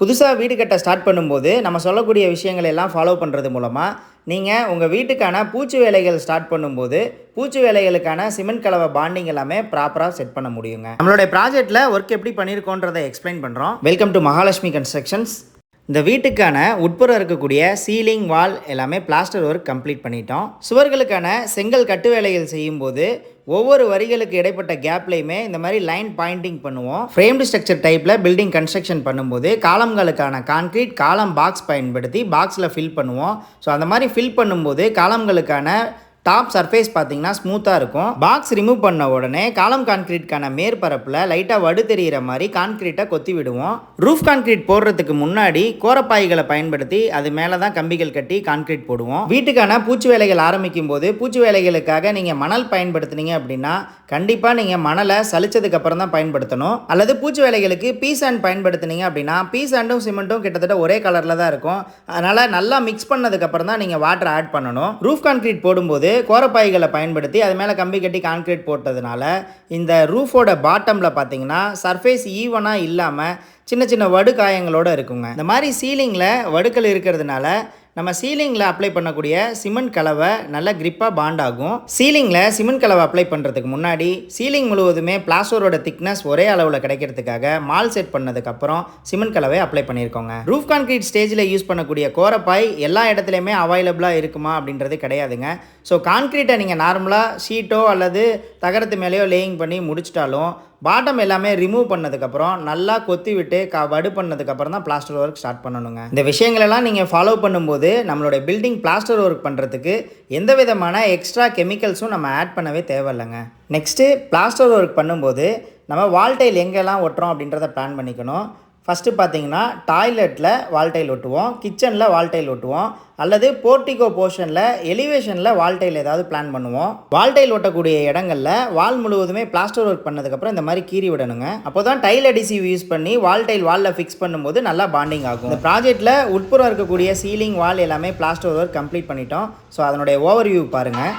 புதுசாக வீடு கட்ட ஸ்டார்ட் பண்ணும்போது நம்ம சொல்லக்கூடிய விஷயங்களை எல்லாம் ஃபாலோ பண்ணுறது மூலமாக நீங்கள் உங்கள் வீட்டுக்கான பூச்சி வேலைகள் ஸ்டார்ட் பண்ணும்போது பூச்சி வேலைகளுக்கான சிமெண்ட் கலவை பாண்டிங் எல்லாமே ப்ராப்பராக செட் பண்ண முடியுங்க. நம்மளுடைய ப்ராஜெக்ட்டில் ஒர்க் எப்படி பண்ணியிருக்கோன்றதை எக்ஸ்பிளைன் பண்ணுறோம் வெல்கம் டு மகாலட்சுமி கன்ஸ்ட்ரக்ஷன்ஸ் இந்த வீட்டுக்கான உட்புறம் இருக்கக்கூடிய சீலிங் வால் எல்லாமே பிளாஸ்டர் ஒர்க் கம்ப்ளீட் பண்ணிட்டோம். சுவர்களுக்கான செங்கல் கட்டு வேலைகள் செய்யும்போது ஒவ்வொரு வரிகளுக்கு இடைப்பட்ட கேப்லையுமே இந்த மாதிரி லைன் பாயிண்டிங் பண்ணுவோம். ஃப்ரேம்டு ஸ்ட்ரக்சர் டைப்பில் பில்டிங் கன்ஸ்ட்ரக்ஷன் பண்ணும்போது காலம்களுக்கான கான்க்ரீட் காலம் பாக்ஸ் பயன்படுத்தி பாக்ஸில் ஃபில் பண்ணுவோம். ஸோ அந்த மாதிரி ஃபில் பண்ணும்போது காலம்களுக்கான டாப் சர்ஃபேஸ் பார்த்தீங்கன்னா ஸ்மூத்தாக இருக்கும். பாக்ஸ் ரிமூவ் பண்ண உடனே காலம் கான்கிரீட்கான மேற்பரப்பில் லைட்டாக வடு தெரிகிற மாதிரி கான்கிரீட்டை கொத்தி விடுவோம். ரூஃப் கான்கிரீட் போடுறதுக்கு முன்னாடி கோரப்பாய்களை பயன்படுத்தி அது மேலே தான் கம்பிகள் கட்டி கான்கிரீட் போடுவோம். வீட்டுக்கான பூச்சி வேலைகள் ஆரம்பிக்கும் போது பூச்சி வேலைகளுக்காக நீங்கள் மணல் பயன்படுத்துனீங்க அப்படின்னா கண்டிப்பாக நீங்கள் மணலை சலிச்சதுக்கு அப்புறம் தான் பயன்படுத்தணும். அல்லது பூச்சி வேலைகளுக்கு பீஸ் அண்ட் பயன்படுத்துனீங்க அப்படின்னா பீஸ் அண்டும் சிமெண்ட்டும் கிட்டத்தட்ட ஒரே கலரில் தான் இருக்கும். அதனால் நல்லா மிக்ஸ் பண்ணதுக்கப்புறம் தான் நீங்கள் வாட்டர் ஆட் பண்ணணும். ரூஃப் கான்கிரீட் போடும்போது கோரப்பாய்களை பயன்படுத்தி அது மேலே கம்பி கட்டி கான்கிரீட் போட்டதுனால இந்த ரூஃபோட பாட்டமில் பார்த்தீங்கன்னா சர்ஃபேஸ் ஈவனாக இல்லாமல் சின்ன சின்ன வடு காயங்களோட இருக்குங்க. இந்த மாதிரி சீலிங்கில் வடுக்கள் இருக்கிறதுனால நம்ம சீலிங்கில் அப்ளை பண்ணக்கூடிய சிமெண்ட் கலவை நல்ல கிரிப்பாக பாண்ட் ஆகும். சீலிங்கில் சிமெண்ட் கலவை அப்ளை பண்ணுறதுக்கு முன்னாடி சீலிங் முழுவதுமே பிளாஸ்டரோட திக்னஸ் ஒரே அளவில் கிடைக்கிறதுக்காக மால் செட் பண்ணதுக்கப்புறம் சிமெண்ட் கலவை அப்ளை பண்ணியிருக்கோங்க. ரூஃப் கான்கிரீட் ஸ்டேஜில் யூஸ் பண்ணக்கூடிய கோரப்பாய் எல்லா இடத்துலையுமே அவைலபிளாக இருக்குமா அப்படின்றது கிடையாதுங்க. ஸோ கான்கிரீட்டை நீங்கள் நார்மலாக ஷீட்டோ அல்லது தகரத்து மேலேயோ லேயிங் பண்ணி முடிச்சிட்டாலும் பாட்டம் எல்லாமே ரிமூவ் பண்ணதுக்கப்புறம் நல்லா கொத்தி விட்டு க வடு பண்ணதுக்கப்புறம் தான் பிளாஸ்டர் ஒர்க் ஸ்டார்ட் பண்ணணுங்க. இந்த விஷயங்களெல்லாம் நீங்கள் ஃபாலோ பண்ணும்போது நம்மளுடைய பில்டிங் பிளாஸ்டர் ஒர்க் பண்ணுறதுக்கு எந்த விதமான எக்ஸ்ட்ரா கெமிக்கல்ஸும் நம்ம ஆட் பண்ணவே தேவையில்லைங்க. நெக்ஸ்ட்டு பிளாஸ்டர் ஒர்க் பண்ணும்போது நம்ம வால்டைல் எங்கெல்லாம் ஒட்டுறோம் அப்படின்றத பிளான் பண்ணிக்கணும். ஃபஸ்ட்டு பார்த்தீங்கன்னா டாய்லெட்டில் வால்டைல் ஒட்டுவோம் கிச்சனில் வால்டைல் ஒட்டுவோம் அல்லது போர்ட்டிகோ போர்ஷனில் எலிவேஷனில் வால்டைல் ஏதாவது பிளான் பண்ணுவோம். வால்டைல் ஒட்டக்கூடிய இடங்களில் வால் முழுவதுமே பிளாஸ்டர் ஒர்க் பண்ணதுக்கப்புறம் இந்த மாதிரி கீறி விடணுங்க. அப்போ தான் டைல் அடிசிவ் யூஸ் பண்ணி வால்டைல் வாலில் ஃபிக்ஸ் பண்ணும்போது நல்லா பாண்டிங் ஆகும். இந்த ப்ராஜெக்ட்டில் உட்புறம் இருக்கக்கூடிய சீலிங் வால் எல்லாமே பிளாஸ்டர் ஒர்க் கம்ப்ளீட் பண்ணிட்டோம். ஸோ அதனுடைய ஓவர் வியூ பாருங்கள்